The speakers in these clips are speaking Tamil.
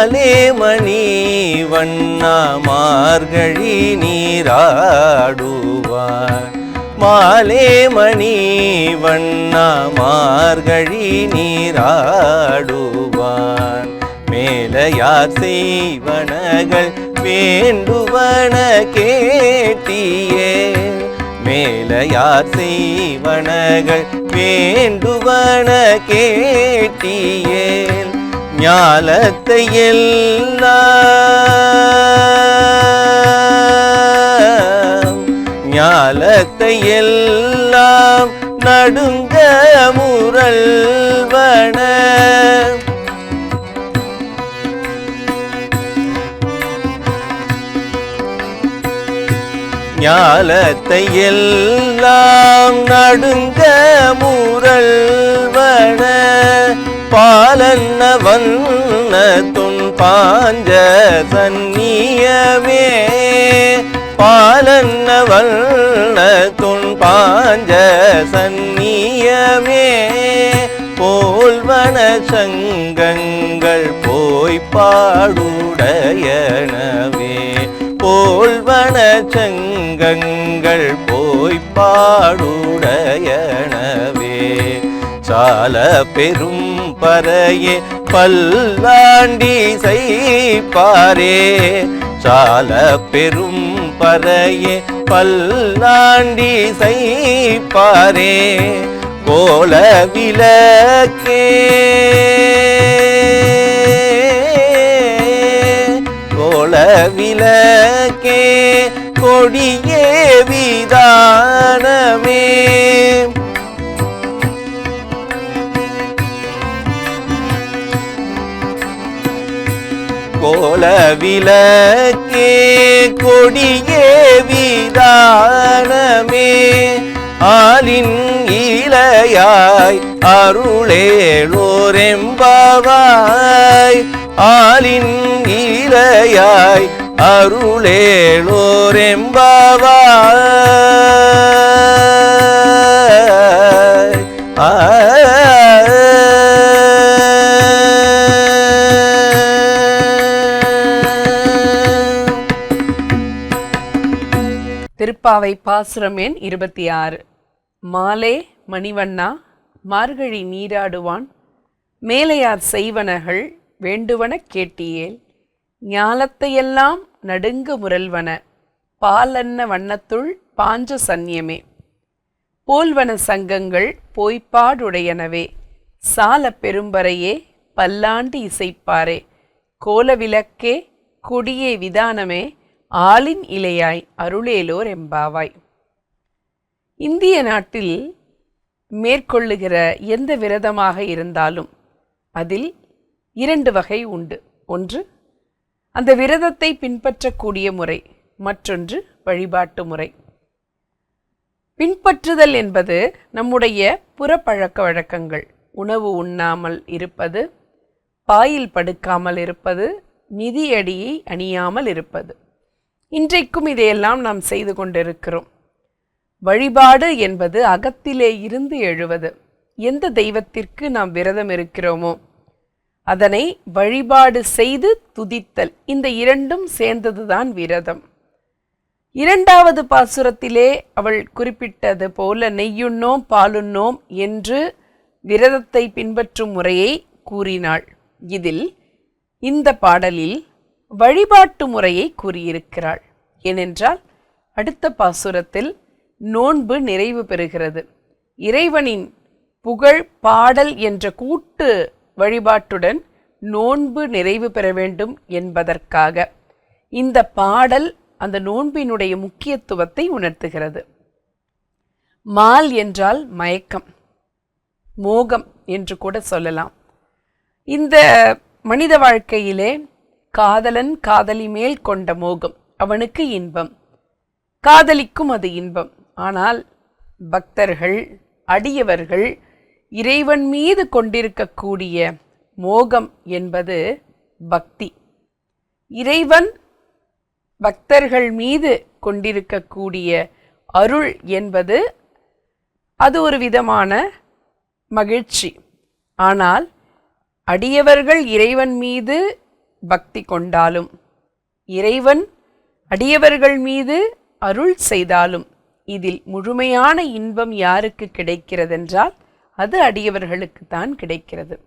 மாலே மணி வண்ண மார்கழி நீராடுவார். மாலே மணி வண்ண மார்கழி நீராடுவான் மேலையார் செய்வனகள் வேண்டுவன கேட்டியே. மேலையார் செய்வனகள் வேண்டுவன கேட்டியேல் ஞாலத்தை எல்லாம் ஞாலத்தை எல்லாம் நடுங்க முரல்வன. ஞாலத்தை எல்லாம் நடுங்க மு பாலன்ன வண்ண துன்பாஞ்ச சந்நியமே. பாலன்ன வண்ண துன்பாஞ்ச சந்நியமே. போல்வன சங்கங்கள் போய் பாடுடையனவே. போல்வன சங்கங்கள் போய் பாடுடையனவே. சால பெரும் பறையே பல்லாண்டி செய்ப்பாரே சால பெரும் பறையே பல்லாண்டி செய்ப்பாரே கோல விளக்கே. கோல விளக்கே கொடியே விதானமே. கோல விளக்கே கொடியே விதானமே. ஆலின் இளையாய் அருளேளோரெம்பாவாய். ஆலின் இளையாய் அருளேளோரெம்பாவாய். திருப்பாவை பாசுரம் எண் இருபத்தி ஆறு மாலே மணிவண்ணா மார்கழி நீராடுவான் மேலையார் செய்வனகள் வேண்டுவன கேட்டியேல் ஞாலத்தையெல்லாம் நடுங்க முரல்வன பாலன்ன வண்ணத்துள் பாஞ்ச சன்னியமே போல்வன சங்கங்கள் போய்ப்பாடுடையனவே சால பெரும்பறையே பல்லாண்டு இசைப்பாரே கோலவிளக்கே கொடியே விதானமே ஆலின் இலையாய் அருளேலோர் எம்பாவாய் இந்திய நாட்டில் மேற்கொள்ளுகிற எந்த விரதமாக இருந்தாலும் அதில் இரண்டு வகை உண்டு. ஒன்று அந்த விரதத்தை பின்பற்றக்கூடிய முறை மற்றொன்று வழிபாட்டு முறை. பின்பற்றுதல் என்பது நம்முடைய புறப்பழக்க வழக்கங்கள். உணவு உண்ணாமல் இருப்பது பாயில் படுக்காமல் இருப்பது நிதியடியை அணியாமல் இருப்பது. இன்றைக்கும் இதையெல்லாம் நாம் செய்து கொண்டிருக்கிறோம். வழிபாடு என்பது அகத்திலே இருந்து எழுவது. எந்த தெய்வத்திற்கு நாம் விரதம் இருக்கிறோமோ அதனை வழிபாடு செய்து துதித்தல். இந்த இரண்டும் சேர்ந்ததுதான் விரதம். இரண்டாவது பாசுரத்திலே அவள் குறிப்பிட்டது போல நெய்யுண்ணோம் பாலுண்ணோம் என்று விரதத்தை பின்பற்றும் முறையை கூறினாள். இதில் இந்த பாடலில் வழிபாட்டு முறையை கூறியிருக்கிறாள். ஏனென்றால் அடுத்த பாசுரத்தில் நோன்பு நிறைவு பெறுகிறது. இறைவனின் புகழ் பாடல் என்ற கூட்டு வழிபாட்டுடன் நோன்பு நிறைவு பெற வேண்டும் என்பதற்காக இந்த பாடல் அந்த நோன்பினுடைய முக்கியத்துவத்தை உணர்த்துகிறது. மால் என்றால் மயக்கம் மோகம் என்று கூட சொல்லலாம். இந்த மனித வாழ்க்கையிலே காதலன் காதலி மேல் கொண்ட மோகம். அவனுக்கு இன்பம். காதலிக்கும் அது இன்பம். ஆனால் பக்தர்கள் அடியவர்கள் இறைவன் மீது கொண்டிருக்கக்கூடிய மோகம் என்பது பக்தி. இறைவன் பக்தர்கள் மீது கொண்டிருக்கக்கூடிய அருள் என்பது அது ஒரு விதமான மகிழ்ச்சி. ஆனால் அடியவர்கள் இறைவன் மீது பக்தி கொண்டாலும் இறைவன் அடியவர்கள் மீது அருள் செய்தாலும் இதில் முழுமையான இன்பம் யாருக்கு கிடைக்கிறதென்றால் அது அடியவர்களுக்கு தான் கிடைக்கிறது.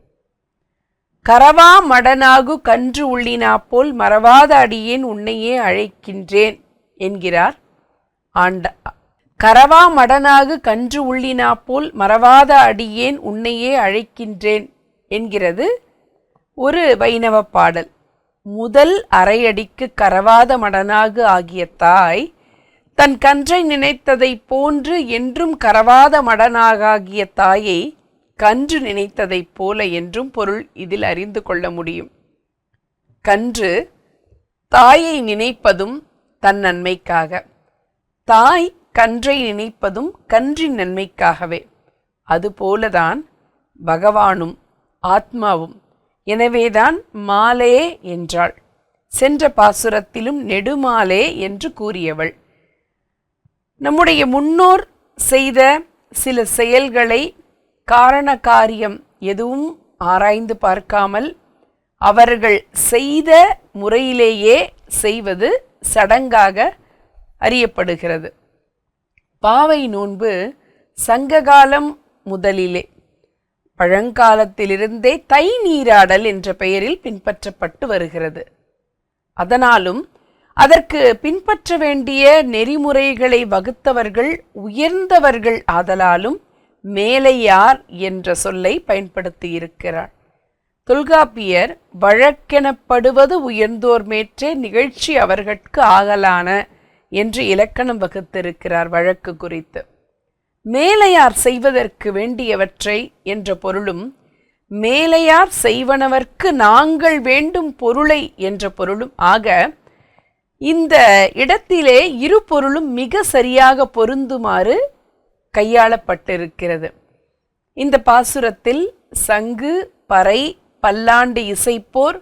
கரவா மடனாகு கன்று உள்ளினா போல் மறவாத அடியேன் உன்னையே அழைக்கின்றேன் என்கிறார். ஆண்ட கரவா மடனாகு கன்று உள்ளினா போல் மறவாத அடியேன் உன்னையே அழைக்கின்றேன் என்கிறது ஒரு வைணவ பாடல். முதல் அரையடிக்கு கரவாத மடனாகு ஆகிய தாய் தன் கன்றை நினைத்ததைப் போன்று என்றும் கரவாத மடனாகிய தாயை கன்று நினைத்ததைப் போல என்றும் பொருள் இதில் அறிந்து கொள்ள முடியும். கன்று தாயை நினைப்பதும் தன் நன்மைக்காக. தாய் கன்றை நினைப்பதும் கன்றின் நன்மைக்காகவே. அதுபோலதான் பகவானும் ஆத்மாவும் எனவேதான் மாலே என்றாள். சென்ற பாசுரத்திலும் நெடுமாலே என்று கூறியவள். நம்முடைய முன்னோர் செய்த சில செயல்களை காரண காரியம் எதுவும் ஆராய்ந்து பார்க்காமல் அவர்கள் செய்த முறையிலேயே செய்வது சடங்காக அறியப்படுகிறது. பாவை நோன்பு சங்ககாலம் முதலிலே பழங்காலத்திலிருந்தே தை நீராடல் என்ற பெயரில் பின்பற்றப்பட்டு வருகிறது. அதனாலும் அதற்கு பின்பற்ற வேண்டிய நெறிமுறைகளை வகுத்தவர்கள் உயர்ந்தவர்கள் ஆதலாலும் மேலையார் என்ற சொல்லை பயன்படுத்தியிருக்கிறார். தொல்காப்பியர் வழக்கெனப்படுவது உயர்ந்தோர் மேற்றே நிகழ்ச்சி அவர்கட்கு ஆகலான என்று இலக்கணம் வகுத்திருக்கிறார் வழக்கு குறித்து. மேலையார் செய்வதற்கு வேண்டியவற்றை என்ற பொருளும் மேலையார் செய்வனவர்க்கு நாங்கள் வேண்டும் பொருளை என்ற பொருளும் ஆக இந்த இடத்திலே இரு பொருளும் மிக சரியாக பொருந்துமாறு கையாளப்பட்டிருக்கிறது. இந்த பாசுரத்தில் சங்கு பறை பல்லாண்டு இசைப்போர்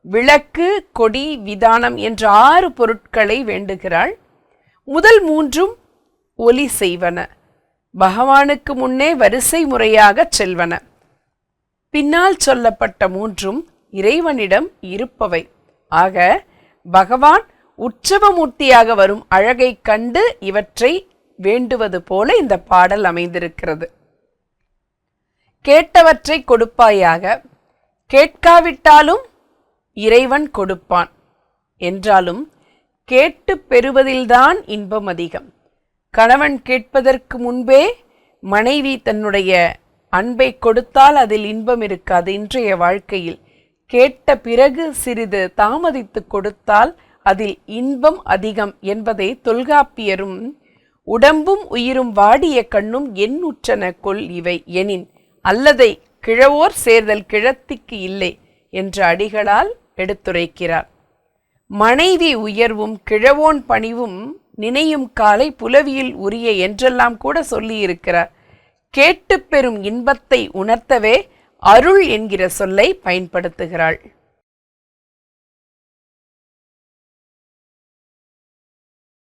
விளக்கு கொடி விதானம் என்ற ஆறு பொருட்களை வேண்டுகிறாள். முதல் மூன்றும் ஒலி செய்வன. பகவானுக்கு முன்னே வரிசை முறையாகச் செல்வன. பின்னால் சொல்லப்பட்ட மூன்றும் இறைவனிடம் இருப்பவை. ஆக பகவான் உற்சவமூர்த்தியாக வரும் அழகைக் கண்டு இவற்றை வேண்டுவது போல இந்த பாடல் அமைந்திருக்கிறது. கேட்டவற்றை கொடுப்பாயாக கேட்காவிட்டாலும் இறைவன் கொடுப்பான். என்றாலும் கேட்டு பெறுவதில்தான் இன்பம் அதிகம். கணவன் கேட்பதற்கு முன்பே மனைவி தன்னுடைய அன்பை கொடுத்தால் அதில் இன்பம் இருக்காது. இன்றைய வாழ்க்கையில் கேட்ட பிறகு சிறிது தாமதித்து கொடுத்தால் அதில் இன்பம் அதிகம் என்பதை தொல்காப்பியரும் உடம்பும் உயிரும் வாடிய கண்ணும் எண்ணுற்றன கொல் இவை. எனின் அல்லதை கிழவோர் சேர்தல் கிழத்திக்கு இல்லை என்ற அடிகளால் எடுத்துரைக்கிறார். மனைவி உயர்வும் கிழவோன் பணிவும் நினையும் காலை புலவியில் உரிய என்றெல்லாம் கூட சொல்லியிருக்கிறார். கேட்டு பெறும் இன்பத்தை உணர்த்தவே அருள் என்கிற சொல்லை பயன்படுத்துகிறாள்.